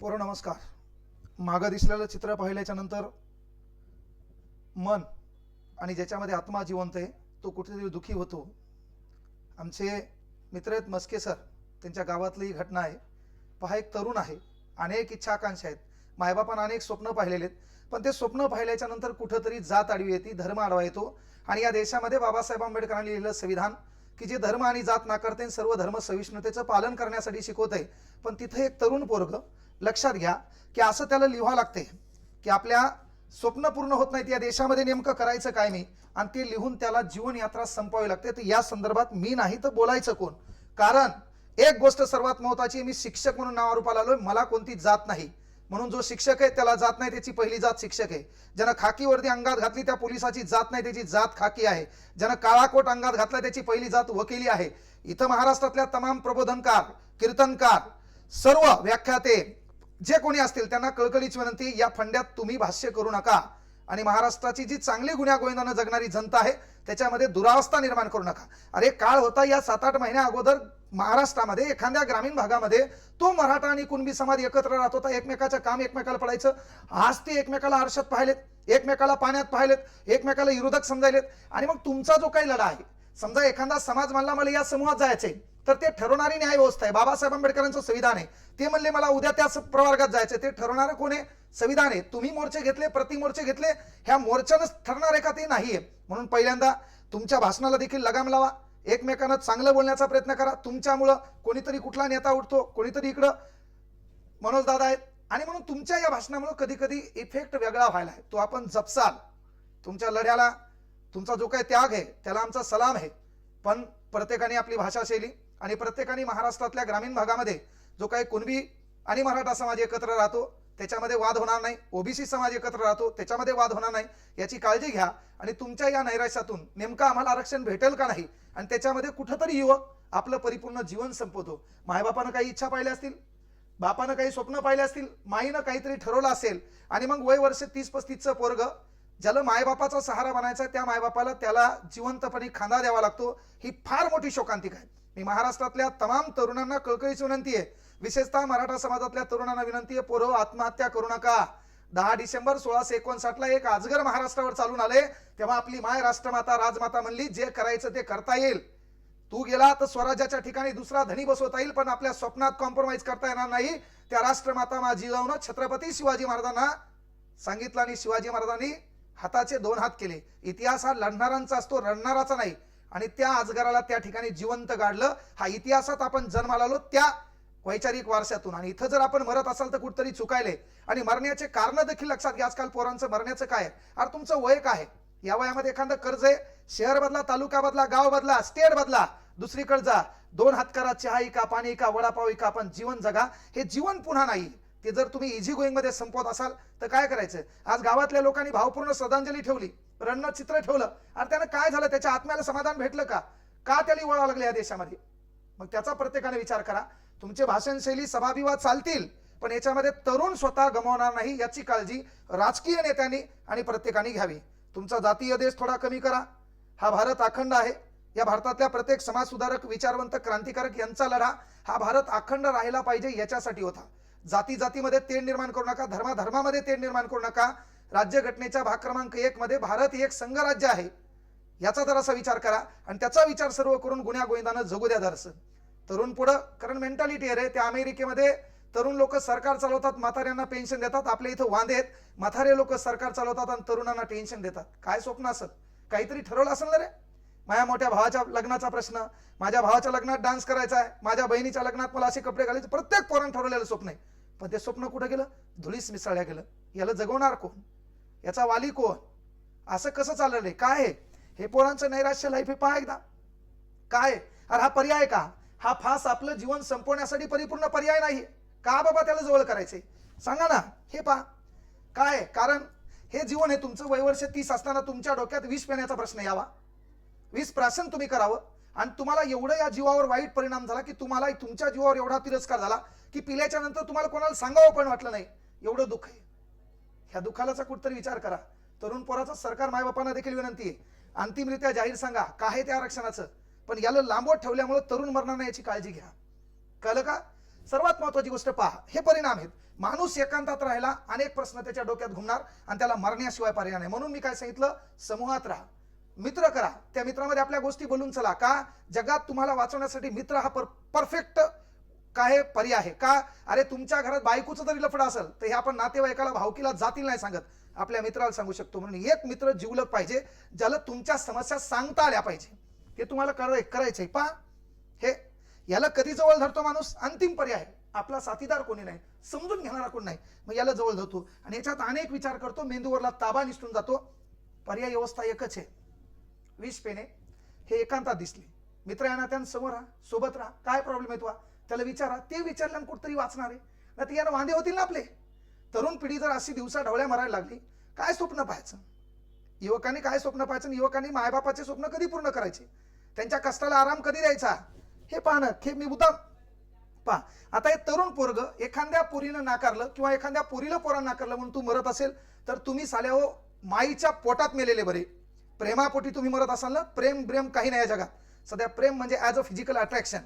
पोर नमस्कार. मागं दिसलेलं चित्र पाहिल्याच्या नंतर मन आणि ज्याच्यामध्ये आत्मा जिवंत आहे तो कुठेतरी दुखी होतो. आमचे मित्र आहेत मस्के सर. त्यांच्या गावातली ही घटना आहे. पहा एक तरुण आहे. अनेक इच्छा आकांक्षा आहेत. मायबापानं अनेक स्वप्न पाहिलेले आहेत. पण ते स्वप्न पाहिल्याच्या नंतर कुठंतरी जात आडवी येते धर्म आडवा येतो. आणि या देशामध्ये बाबासाहेब आंबेडकरांनी लिहिलेलं संविधान की जे धर्म आणि जात नाकारते सर्व धर्म सहिष्णुतेचं पालन करण्यासाठी शिकवत आहे पण तिथे एक तरुण पोरग लक्षात घ्या की असं त्याला लिहावं लागते की आपल्या स्वप्न पूर्ण होत नाहीत या देशामध्ये नेमकं करायचं काय मी आणि ते लिहून त्याला जीवनयात्रा संपावी संपवावी लागते. तर या संदर्भात मी नाही तर बोलायचं कोण? कारण एक गोष्ट सर्वात महत्वाची मी शिक्षक म्हणून नावारूपाला आलोय मला कोणती जात नाही. म्हणून जो शिक्षक आहे त्याला जात नाही त्याची पहिली जात शिक्षक आहे. ज्यानं खाकी वर्दी अंगात घातली त्या पोलिसाची जात नाही त्याची जात खाकी आहे. ज्यानं काळा कोट अंगात घातला त्याची पहिली जात वकिली आहे. इथं महाराष्ट्रातल्या तमाम प्रबोधनकार कीर्तनकार सर्व व्याख्याते जे कोणी असतील त्यांना कळकळीच विनंती या फंड्यात तुम्ही भाष्य करू नका. आणि महाराष्ट्राची जी चांगली गुन्ह्या गोविंदानं जगणारी जनता आहे त्याच्यामध्ये दुरावस्था निर्माण करू नका. अरे काळ होता या सात आठ महिन्या अगोदर महाराष्ट्रामध्ये एखाद्या ग्रामीण भागामध्ये तो मराठा आणि कुणबी समाज एकत्र राहत होता. एकमेकाचं काम एकमेकाला पडायचं. आज ते एकमेकाला आरशात पाहिलेत एकमेकाला पाण्यात पाहिलेत एकमेकाला विरोधक समजायलेत. आणि मग तुमचा जो काही लढा आहे समजा एखादा समाज मानला मला या समूहात जायचंय. तर ते ठरवणारी न्यायव्यवस्था आहे. बाबासाहेब आंबेडकरांचं संविधान आहे. ते म्हणले मला उद्या त्याच प्रवर्गात जायचं ते ठरवणारं कोण आहे? संविधान आहे. तुम्ही मोर्चे घेतले प्रति मोर्चे घेतले ह्या मोर्चानंच ठरणार आहे का ते नाहीये म्हणून पहिल्यांदा तुमच्या भाषणाला देखील लगाम लावा. एकमेकांना चांगलं बोलण्याचा प्रयत्न करा. तुमच्यामुळं कोणीतरी कुठला नेता उठतो कोणीतरी इकडं मनोजदादा आहेत. आणि म्हणून तुमच्या या भाषणामुळे कधी कधी इफेक्ट वेगळा व्हायला आहे. तो आपण जपसाल. तुमच्या लढ्याला तुमचा जो काही त्याग आहे त्याला आमचा सलाम आहे. पण प्रत्येकाने आपली भाषाशैली आणि प्रत्येकाने महाराष्ट्रातल्या ग्रामीण भागामध्ये जो काही कुणबी आणि मराठा समाज एकत्र राहतो त्याच्यामध्ये वाद होणार नाही. ओबीसी समाज एकत्र राहतो त्याच्यामध्ये वाद होणार नाही. याची काळजी घ्या आणि तुमच्या या नैराश्यातून नेमकं आम्हाला आरक्षण भेटेल का नाही? आणि त्याच्यामध्ये कुठंतरी युवक आपलं परिपूर्ण जीवन संपवतो. मायबापानं काही इच्छा पाहिल्या असतील? बापानं काही स्वप्न पाहिले असतील? माईनं काहीतरी ठरवलं असेल? आणि मग वय वर्ष तीस पस्तीसचं पोरग ज्याला मायबापाचा सहारा बनायचा त्या मायबापाला त्याला जिवंतपणे खांदा द्यावा लागतो. ही फार मोठी शोकांतिक आहे. मी महाराष्ट्रातल्या तमाम तरुणांना कळकळीची विनंती आहे. विशेषतः मराठा समाजातल्या तरुणांना विनंती आहे पोरं आत्महत्या करू नका. दहा डिसेंबर सोळाशे एकोणसाठला एक आजगर महाराष्ट्रावर चालून आले तेव्हा आपली माय राष्ट्रमाता राजमाता म्हणली जे करायचं ते करता येईल. तू गेला तर स्वराज्याच्या ठिकाणी दुसरा धनी बसवता येईल पण आपल्या स्वप्नात कॉम्प्रोमाइज करता येणार नाही. त्या राष्ट्रमाता माझी जाऊन छत्रपती शिवाजी महाराजांना सांगितलं आणि शिवाजी महाराजांनी हाताचे दोन हात केले. इतिहास हा लढणारांचा असतो रडणाराचा नाही. आणि त्या अजगराला त्या ठिकाणी जिवंत गाडलं. हा इतिहासात आपण जन्माला आलो त्या वैचारिक वारशातून. आणि इथं जर आपण मरत असाल तर कुठतरी चुकायले. आणि मरण्याचे कारण देखील लक्षात घ्या. आजकाल पोरांचं मरण्याचं काय अरे तुमचं वय काय या वयामध्ये एखादं कर्ज आहे? शहर बदला तालुका बदला गाव बदला स्टेट बदला. दुसरीकडे जा. दोन हातकारा चहा इका पाणी इका वडापाव इका आपण जीवन जगा. हे जीवन पुन्हा नाही. ते जर तुम्ही इझी गोईंगमध्ये संपवत असाल तर काय करायचं? आज गावातल्या लोकांनी भावपूर्ण श्रद्धांजली ठेवली. रन्न चित्र ठेवलं. आणि त्यानं काय झालं? त्याच्या आत्म्याला समाधान भेटलं का? का त्याला वळावं लागलं या देशामध्ये? मग त्याचा प्रत्येकाने विचार करा. तुमचे भाषण शैली सभाविवाद चालतील पण याच्यामध्ये तरुण स्वतः गमावणार नाही याची काळजी राजकीय नेत्यांनी आणि प्रत्येकाने घ्यावी. तुमचा जातीय देश थोडा कमी करा. हा भारत अखंड आहे. या भारतातल्या प्रत्येक समाज सुधारक विचारवंत क्रांतिकारक यांचा लढा हा भारत अखंड राहिला पाहिजे याच्यासाठी होता. जाती जातीमध्ये तेढ निर्माण करू नका धर्मा धर्मामध्ये तेढ निर्माण करू नका. राज्यघटनेच्या भाग क्रमांक एक मध्ये भारत ही एक संघराज्य आहे. याचा जरासा विचार करा आणि त्याचा विचार सर्व करून गुन्ह्या गोविंदानं जगू द्या दरस तरुण पुढं कारण मेंटॅलिटी आहे रे त्या अमेरिकेमध्ये तरुण लोक सरकार चालवतात म्हाताऱ्यांना पेन्शन देतात आपल्या इथं वांदे आहेत. म्हातारे लोक सरकार चालवतात आणि तरुणांना टेन्शन देतात. काय स्वप्न असत काहीतरी ठरवलं असेल ना रे? माझ्या मोठ्या भावाच्या लग्नाचा प्रश्न माझ्या भावाच्या लग्नात डान्स करायचा आहे माझ्या बहिणीच्या लग्नात मला असे कपडे घालायचे प्रत्येक पोरण ठरवलेलं स्वप्न आहे. पण ते स्वप्न कुठं गेलं? धुळीस मिसळल्या गेलं. याला जगवणार कोण? याचा वाली कोण? असं कसं चाललं आहे काय आहे? हे पोरांचं नैराश्य लाईफ हे पहा एकदा. काय अरे हा पर्याय का? हा फास आपलं जीवन संपवण्यासाठी परिपूर्ण पर्याय नाही का बाबा त्याला जवळ करायचे सांगा ना हे पहा. काय कारण हे जीवन हे तुमचं. वयवर्ष तीस असताना तुमच्या डोक्यात विष पिण्याचा प्रश्न यावा. विष प्राशन तुम्ही करावं. आणि तुम्हाला एवढं या जीवावर वाईट परिणाम झाला की तुम्हाला तुमच्या जीवावर एवढा तिरस्कार झाला की पिल्याच्या नंतर तुम्हाला कोणाला सांगावं पण वाटलं नाही. एवढं दुःख आहे. ह्या दुखालाचा कुठतरी विचार करा. तरुण पोराचा सरकार मायबापांना देखील विनंती आहे. अंतिमरित्या जाहीर सांगा काय आहे त्या आरक्षणाचं? पण याला लांबवत ठेवल्यामुळे तरुण मरणार नाही याची काळजी घ्या. कळलं का? सर्वात महत्वाची गोष्ट पहा हे परिणाम आहेत. माणूस एकांतात राहिला अनेक प्रश्न त्याच्या डोक्यात घुमणार आणि त्याला मरण्याशिवाय पर्याय नाही. म्हणून मी काय सांगितलं? समूहात राहा. मित्र करा. त्या मित्रामध्ये आपल्या गोष्टी बोलून चला. का? जगात तुम्हाला वाचवण्यासाठी मित्र हा पर परफेक्ट काय पर्याय आहे? का? अरे तुमच्या घरात बायकोचं जरी लफडं असेल तर हे आपण नातेवाईकाला भावकीला जातील नाही सांगत. आपल्या मित्राला सांगू शकतो. म्हणून एक मित्र जिवलग पाहिजे ज्याला तुमच्या समस्या सांगता आल्या पाहिजे. हे तुम्हाला कराय करायचंय. पा हे याला कधी जवळ धरतो माणूस? अंतिम पर्याय आपला साथीदार कोणी नाही. समजून घेणारा कोणी नाही. मग याला जवळ धरतो. आणि याच्यात अनेक विचार करतो. मेंदूवरला ताबा निसटून जातो. पर्याय व्यवस्था एकच आहे. विष पेने हे एकांतात दिसले. मित्र या नात्यानं समोर राहा. सोबत राहा. काय प्रॉब्लेम आहे तुला त्याला विचारा ते विचारल्यानं कुठतरी वाचणार आहे. ना ते यानं वांदे होतील ना आपले. तरुण पिढी जर अशी दिवसा ढवळ्या मारायला लागली काय स्वप्न पाहायचं? युवकांनी काय स्वप्न पाहायचं? युवकांनी मायबापाचे स्वप्न कधी पूर्ण करायचे? त्यांच्या कष्टाला आराम कधी द्यायचा? हे पाहणं हे मी उदाम पहा. आता हे तरुण पोरग एखाद्या पोरीनं नाकारलं किंवा एखाद्या पोरीला पोरा नाकारलं म्हणून तू मरत असेल तर तुम्ही साल्या हो माईच्या पोटात मेलेले बरे. प्रेमापोटी तुम्ही मरत असाल ना प्रेम प्रेम काही नाही या जगात. सध्या प्रेम म्हणजे ॲज अ फिजिकल अट्रॅक्शन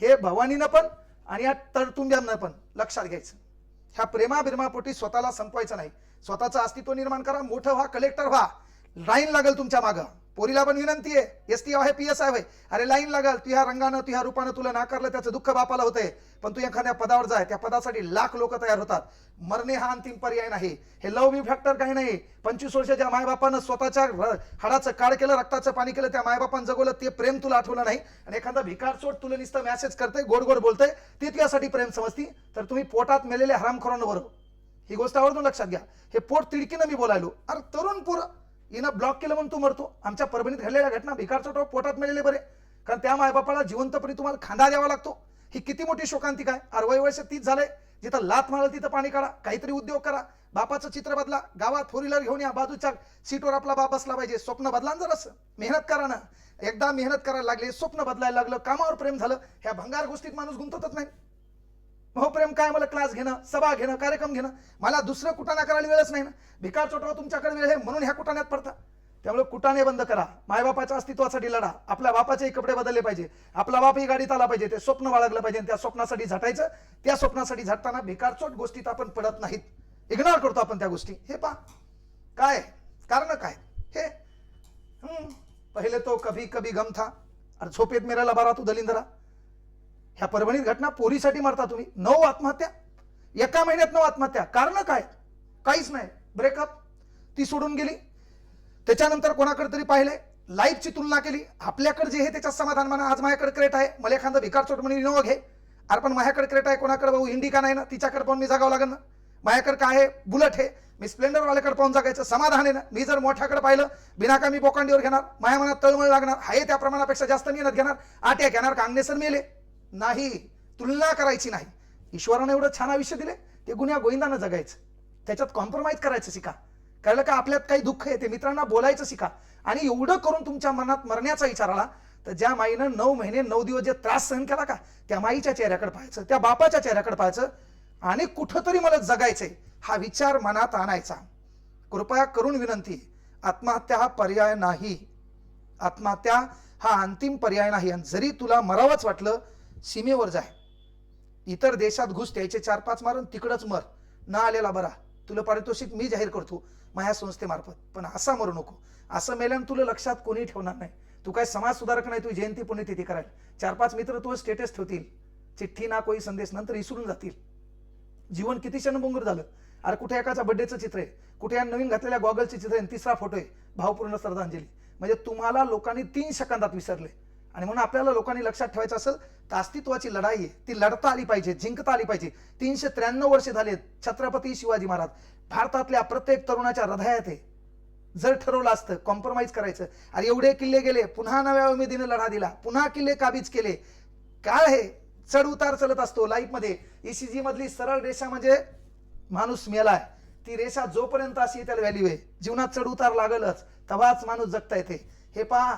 हे भवानीनं पण आणि या तरतुंब्यांना पण लक्षात घ्यायचं. ह्या प्रेमा बिरमापोटी स्वतःला संपवायचं नाही. स्वतःचं अस्तित्व निर्माण करा मोठं व्हा कलेक्टर व्हा. लाईन लागेल तुमच्या मागं. पोरीला पण विनंती आहे. एस टी आहे पी एस आहे. अरे लाईन लागल. तू ह्या रंगानं तू ह्या रूपानं तुला नाकारलं त्याचं दुःख बापाला होतंय. पण तू एखाद्या पदावर जाय त्या पदासाठी लाख लोक तयार होतात. मरणे हा अंतिम पर्याय नाही. हे लव मी फॅक्टर काही नाही. पंचवीस वर्षाच्या मायबापानं स्वतःच्या हाडाचं काळ केलं रक्ताचं पाणी केलं त्या मायबापानं जगवलं ते प्रेम तुला आठवलं नाही. आणि एखादा भिकार सोड तुला नुसतं मॅसेज करते गोड गोड बोलतंय ती तुझ्यासाठी प्रेम समजती. तर तुम्ही पोटात मेलेल्या हरामखोरांना ही गोष्ट आवर्जून लक्षात घ्या. हे पोट तिडकीनं मी बोलायलो. अरे तरुण पोरं. हिनं ब्लॉक केलं म्हणून तू मरतो. आमच्या परभणीत घडलेल्या घटना भिकारचा चोट पोटात मिळाले बरे. कारण त्या मायबापाला जिवंतपणे तुम्हाला खांदा द्यावा लागतो. ही किती मोठी शोकांतिका आहे अरवाई वर्ष तीच झालंय जिथं लात मारल तिथं पाणी काढा. काहीतरी उद्योग करा. बापाचं चित्र बदला. गावात फोर व्हीलर घेऊन या. बाजूच्या सीटवर आपला बाप बसला पाहिजे. स्वप्न बदला ना जरासं मेहनत करा ना. एकदा मेहनत करायला लागले स्वप्न बदलायला लागलं कामावर प्रेम झालं ह्या भंगार गोष्टीत माणूस गुंततच नाही. प्रेम काय मला क्लास घेणं सभा घेणं कार्यक्रम घेणं? मला दुसरं कुटाणा करायला वेळच नाही ना. भिकार चोटवा तुमच्याकडे वेळ आहे म्हणून ह्या कुटाण्यात पडता. त्यामुळे कुटाणे बंद करा. मायबापाच्या अस्तित्वासाठी लढा. आपल्या बापाचेही कपडे बदलले पाहिजे. आपला बापही गाडीत आला पाहिजे. ते स्वप्न बाळगलं पाहिजे त्या स्वप्नासाठी झटायचं. त्या स्वप्नासाठी झटताना भिकारचोट गोष्टीत आपण पडत नाहीत. इग्नोर करतो आपण त्या गोष्टी. हे पा काय? कारण काय? हे? हम्म, पहिले तो कभी कभी गम था. अरे झोपेत मेराला बारा तू दलिंदरा. ह्या परभणीत घटना पोरीसाठी मरता तुम्ही. नऊ आत्महत्या. एका महिन्यात नऊ आत्महत्या. कारण काय? काहीच नाही. ब्रेकअप ती सोडून गेली. त्याच्यानंतर कोणाकडे तरी पाहिले लाईफची तुलना केली. आपल्याकडे जे आहे त्याच्यात समाधान म्हणा. आज माझ्याकडे क्रेट आहे. मला एखादं भिकार चोट म्हणून इनोवा घे. अरे पण माझ्याकडे क्रेट आहे. कोणाकडे भाऊ? इंडिका नाही ना? तिच्याकडे पाहून मी जागावं लागेल ना? माझ्याकडे काय आहे? बुलेट आहे. मी स्प्लेंडर वाल्याकडे पाहून जागायचं. समाधान आहे ना? मी जर मोठ्याकडे पाहिलं बिनाका मी बोकांडीवर घेणार. माझ्या मनात तळमळ लागणार. आहे त्या प्रमाणापेक्षा जास्त मेहनत घेणार. आट्या घेणार. कांगनेसर मेले. नाही तुलना करायची नाही. ईश्वरानं एवढं छान आयुष्य दिले ते गुन्ह्या गोविंदानं जगायचं. त्याच्यात कॉम्प्रोमाइज करायचं शिका. कळलं का? आपल्यात काही दुःख आहे ते मित्रांना बोलायचं शिका. आणि एवढं करून तुमच्या मनात मरण्याचा विचार आला तर ज्या माईनं नऊ महिने नऊ दिवस जे त्रास सहन केला का? त्या माईच्या चेहऱ्याकडे पाहायचं त्या बापाच्या चेहऱ्याकडे पाहायचं. आणि कुठंतरी मला जगायचंय हा विचार मनात आणायचा. कृपया करून विनंती आत्महत्या हा पर्याय नाही. आत्महत्या हा अंतिम पर्याय नाही. आणि जरी तुला मरावंच वाटलं सीमेवर जाय. इतर देशात घुस द्यायचे चार पाच मारून तिकडंच मर. ना आलेला बरा. तुला पारितोषिक मी जाहीर करतो. माझ्या संस्थेमार्फत. पण असा मरू नको. असं मेल्यानं तुला लक्षात कोणी ठेवणार नाही. तू काय समाज सुधारक नाही तू जयंती पुण्यतिथी करायला चार पाच मित्र तू स्टेटस ठेवतील. चिठ्ठी ना कोई संदेश नंतर विसरून जातील. जीवन किती क्षणभंगूर झालं. अरे कुठे एकाचा बड्डेचं चित्र आहे? कुठे या नवीन घातलेल्या गॉगलचे चित्र आहे? तिसरा फोटो आहे. भावपूर्ण श्रद्धांजली. म्हणजे तुम्हाला लोकांनी तीन सेकंदात विसरले आणि म्हणून आपल्याला लोकांनी लक्षात ठेवायचं असेल तर अस्तित्वाची लढाई आहे. ती लढता आली पाहिजे जिंकता आली पाहिजे. तीनशे त्र्याण्णव वर्षे झालेत छत्रपती शिवाजी महाराज. भारतातल्या प्रत्येक तरुणाच्या हृदयात आहे. जर ठरवलं असतं कॉम्प्रोमाइज करायचं. अरे एवढे किल्ले गेले पुन्हा नव्या उमेदीने लढा दिला पुन्हा किल्ले काबीज केले. काय आहे चढ उतार चलत असतो लाईफमध्ये ईसीजी मधली सरळ रेषा म्हणजे माणूस मेलाय ती रेषा जोपर्यंत अशी त्याला व्हॅल्यू आहे जीवनात चढ उतार लागलच तेव्हाच माणूस जगता येते. हे पहा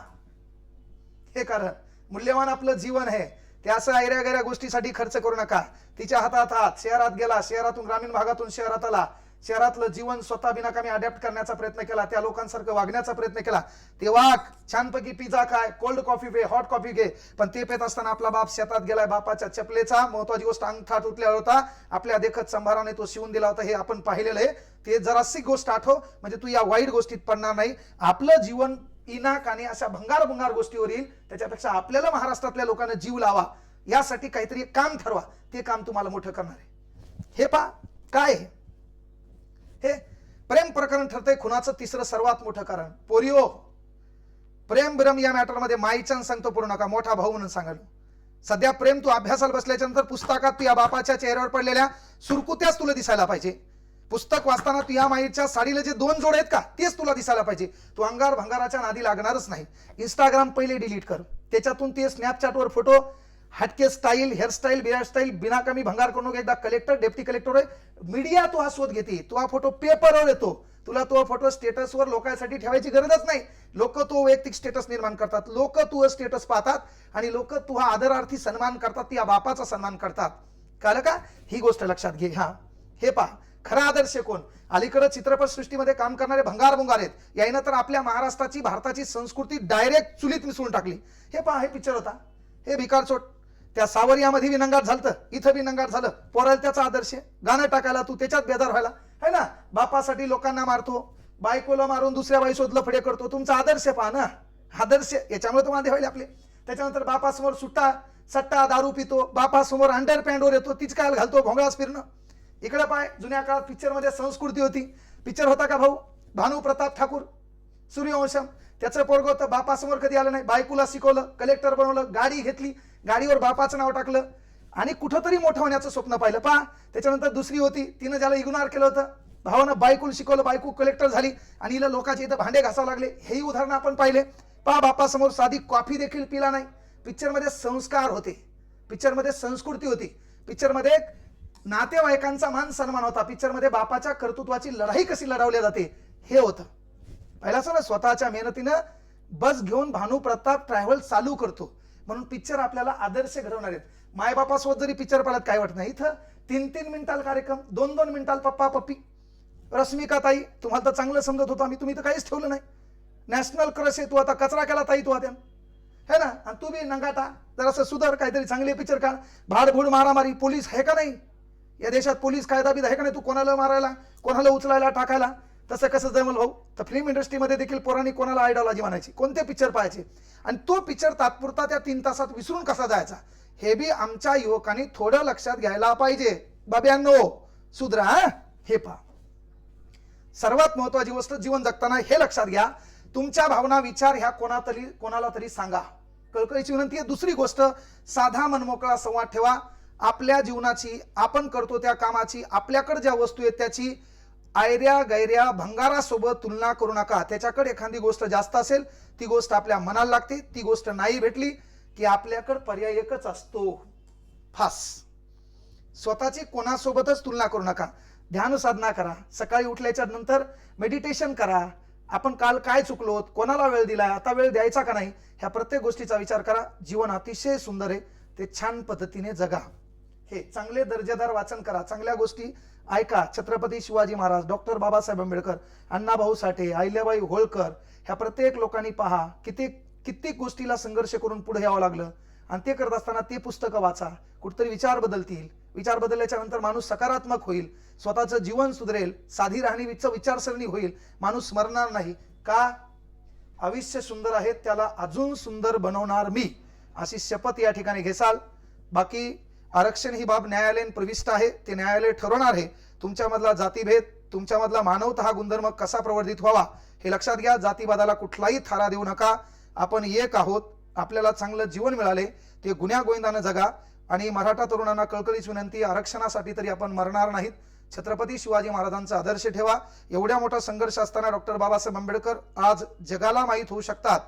हे कारण मूल्यवान आपलं जीवन आहे ते असं ऐऱ्या गैऱ्या गोष्टीसाठी खर्च करू नका. तिच्या हातात हात. शहरात गेला शहरातून ग्रामीण भागातून शहरात आला. शहरातलं जीवन स्वतः बिनाकामी अडॅप्ट करण्याचा प्रयत्न केला. त्या लोकांसारखं वागण्याचा प्रयत्न केला. ते वाघ छानपैकी पिझ्झा खाय कोल्ड कॉफी घे हॉट कॉफी घे. पण ते पेत असताना आपला बाप शेतात गेलाय. बापाच्या चपलेचा महत्वाची गोष्ट अंगठा तुटल्या होता. आपल्या देखत संभाराने तो शिवून दिला होता. हे आपण पाहिलेलं आहे. ते जरासी गोष्ट आठव. म्हणजे तू या वाईट गोष्टीत पडणार नाही. आपलं जीवन इनाक आणि अशा भंगार भंगार गोष्टीवर येईल त्याच्यापेक्षा आपल्याला महाराष्ट्रातल्या लोकांना जीव लावा यासाठी काहीतरी काम ठरवा. ते काम तुम्हाला मोठं करणार आहे. हे पा काय हे प्रेम प्रकरण ठरतंय खुनाचं तिसरं सर्वात मोठं कारण. पोरिओ प्रेम ब्रम या मॅटरमध्ये माईचान सांगतो पूर्ण नका मोठा भाऊ म्हणून सांगायला. सध्या प्रेम तू अभ्यासाला बसल्याच्या नंतर पुस्तकात तू या बापाच्या चेहऱ्यावर पडलेल्या सुरकुत्याच तुला दिसायला पाहिजे. पुस्तक वाचताना तू या माईच्या साडीला जे दोन जोड आहेत का तेच तुला दिसायला पाहिजे. तू अंगार भंगाराच्या नादी लागणारच नाही. इंस्टाग्राम पहिले डिलीट कर. त्याच्यातून ते स्नॅपचॅटवर फोटो हटके स्टाईल हेअरस्टाईल बिअरस्टाईल बिनाकामी भंगार करून एकदा कलेक्टर डेप्टी कलेक्टर आहे मीडिया तो हा शोध घेते. तो हा फोटो पेपरवर येतो. तुला तो फोटो स्टेटसवर लोकांसाठी ठेवायची गरजच नाही. लोक तो वैयक्तिक स्टेटस निर्माण करतात. लोक तू स्टेटस पाहतात आणि लोक तू हा आदरार्थी सन्मान करतात. ती या बापाचा सन्मान करतात. कळलं का? ही गोष्ट लक्षात घे. हा. हे पहा. खरा आदर्श कोण? अलीकडे चित्रपट सृष्टीमध्ये काम करणारे भंगार भुंगार आहेत. याईनं तर आपल्या महाराष्ट्राची भारताची संस्कृती डायरेक्ट चुलीत मिसळून टाकली. हे पहा हे पिक्चर होता. हे भिकार चोट. त्या सावरियामध्ये बी झालं इथं विनंगार झालं. पोराला त्याचा आदर्श आहे. गाणं टाकायला तू त्याच्यात बेदार व्हायला. है ना? बापासाठी लोकांना मारतो. बायकोला मारून दुसऱ्या बाई शोधलं फडे करतो. तुमचा आदर्श पहा ना? आदर्श याच्यामुळे तुम्हाला देवायला आपले त्याच्यानंतर बापासमोर सुट्टा सट्टा दारू पितो. बापासमोर अंडर पॅन्टवर येतो. तिच काय घालतो भोंगळाच फिरणं. इकडे पाय जुन्या काळात पिक्चरमध्ये संस्कृती होती. पिक्चर होता का भाऊ? भानू प्रताप ठाकूर सूर्यवंशम. त्याचं पोरग होतं बापासमोर कधी आलं नाही. बायकोला शिकवलं कलेक्टर बनवलं गाडी घेतली गाडीवर बापाचं नाव टाकलं. आणि कुठंतरी मोठं होण्याचं स्वप्न पाहिलं. पहा त्याच्यानंतर दुसरी होती तिनं ज्याला इग्नोर केलं होतं भावानं बायकून शिकवलं बायको कलेक्टर झाली. आणि हिला लोकांच्या इथं भांडे घासावं लागले. हेही उदाहरण आपण पाहिले. पहा बापासमोर साधी कॉफी देखील पिला नाही. पिक्चरमध्ये संस्कार होते. पिक्चरमध्ये संस्कृती होती. पिक्चरमध्ये नातेवाईकांचा मान सन्मान होता. पिक्चरमध्ये बापाच्या कर्तृत्वाची लढाई कशी लढवली जाते हे होतं. पहिला असं ना स्वतःच्या मेहनतीनं बस घेऊन भानू प्रताप ट्रॅव्हल चालू करतो. म्हणून पिक्चर आपल्याला आदर्श घडवणार आहेत. मायबापासोबत जरी पिक्चर पाहिलात काय वाटत नाही. इथं तीन तीन मिनिटाल कार्यक्रम दोन दोन मिनिटाल पप्पा पप्पी. रश्मिका ताई तुम्हाला तर चांगलं समजत होतं आम्ही तुम्ही तर काहीच ठेवलं नाही. नॅशनल क्रश आहे तू आता कचरा केला ताई तू आता है ना? आणि तू बी नंगाटा जरासं सुधार काहीतरी चांगले पिक्चर काढ. भाडभूड मारामारी पोलीस आहे का नाही? या देशात पोलीस कायदा बिदा आहे का नाही? तू कोणाला मारायला कोणाला उचलायला टाकायला? तसं कसं जमल भाऊ? तर फिल्म इंडस्ट्रीमध्ये देखील पोरांनी कोणाला आयडॉलॉजी म्हणायची? कोणते पिक्चर पाहायचे? आणि तो पिक्चर तात्पुरता त्या तीन तासात विसरून कसा जायचा? हे बी आमच्या युवकांनी थोडं लक्षात घ्यायला पाहिजे. बाब्यांनो सुधरा हे पहा. सर्वात महत्वाची गोष्ट जीवन जगताना हे लक्षात घ्या. तुमच्या भावना विचार ह्या कोणातरी कोणाला तरी सांगा. कळकळीची विनंती आहे. दुसरी गोष्ट साधा मनमोकळा संवाद ठेवा. आपल्या जीवनाची आपण करतो त्या कामाची आपल्याकडे ज्या वस्तू आहेत त्याची आयऱ्या गैऱ्या भंगारासोबत तुलना करू नका. त्याच्याकडे एखादी गोष्ट जास्त असेल ती गोष्ट आपल्या मनाला लागते ती गोष्ट नाही भेटली की आपल्याकडे पर्याय एकच असतो. फास. स्वतःची कोणासोबतच तुलना करू नका. ध्यान साधना करा. सकाळी उठल्याच्या नंतर मेडिटेशन करा. आपण काल काय चुकलोत कोणाला वेळ दिलाय आता वेळ द्यायचा का नाही? ह्या प्रत्येक गोष्टीचा विचार करा. जीवन अतिशय सुंदर आहे. ते छान पद्धतीने जगा. हे चांगले दर्जेदार वाचन करा. चांगल्या गोष्टी ऐका. छत्रपती शिवाजी महाराज डॉक्टर बाबासाहेब आंबेडकर अण्णाभाऊ साठे अहिल्याबाई होळकर ह्या प्रत्येक लोकांनी पहा किती कित्येक गोष्टीला संघर्ष करून पुढे यावं लागलं. आणि ते करत असताना ते पुस्तकं वाचा. कुठतरी विचार बदलतील. विचार बदलल्याच्या नंतर माणूस सकारात्मक होईल. स्वतःचं जीवन सुधरेल. साधी राहणीचं विचारसरणी होईल. माणूस मरणार नाही. का? आयुष्य सुंदर आहे. त्याला अजून सुंदर बनवणार मी. अशी शपथ या ठिकाणी घेसाल. बाकी आरक्षण ही बाब न्यायालयीन प्रविष्ट आहे ते न्यायालय ठरवणार आहे. तुमच्यामधला जातीभेद तुमच्यामधला मानवता हा गुणधर्म कसा प्रवर्धित व्हावा हे लक्षात घ्या. जातीवादाला कुठलाही थारा देऊ नका. आपण एक आहोत आपल्याला चांगलं जीवन मिळाले ते गुन्ह्या गोविंदानं जगा. आणि मराठा तरुणांना कळकळीच विनंती आरक्षणासाठी तरी आपण मरणार नाहीत. छत्रपती शिवाजी महाराजांचा आदर्श ठेवा. एवढ्या मोठा संघर्ष असताना डॉक्टर बाबासाहेब आंबेडकर आज जगाला माहीत होऊ शकतात.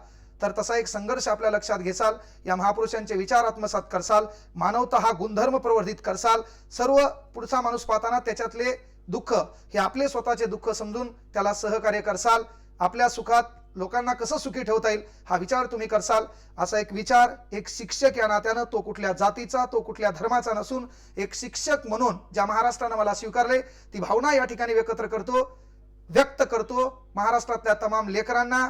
तर तसा एक संघर्ष आपल्या लक्षात घेसाल या महापुरुषांचे विचार आत्मसात करसाल मानवता हा गुणधर्म प्रवर्धित करसाल सर्व पुढचा माणूस पाहताना त्याच्यातले दुःख हे आपले स्वतःचे दुःख समजून त्याला सहकार्य करसाल. आपल्या सुखात लोकांना कसं सुखी ठेवता येईल हा विचार तुम्ही करसाल. असा एक विचार एक शिक्षक या नात्यानं तो कुठल्या जातीचा तो कुठल्या धर्माचा नसून एक शिक्षक म्हणून ज्या महाराष्ट्रानं मला स्वीकारले ती भावना या ठिकाणी एकत्र करतो व्यक्त करतो महाराष्ट्रातल्या तमाम लेकरांना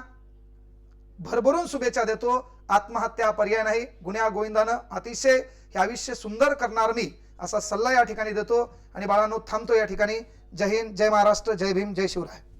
भरभरून शुभेच्छा देतो. आत्महत्या पर्याय नाही. गुन्ह्या गोविंदानं अतिशय हे आयुष्य सुंदर करणार मी असा सल्ला या ठिकाणी देतो. आणि बाळांनो थांबतो या ठिकाणी. जय हिंद जय महाराष्ट्र जय भीम जय शिवराय.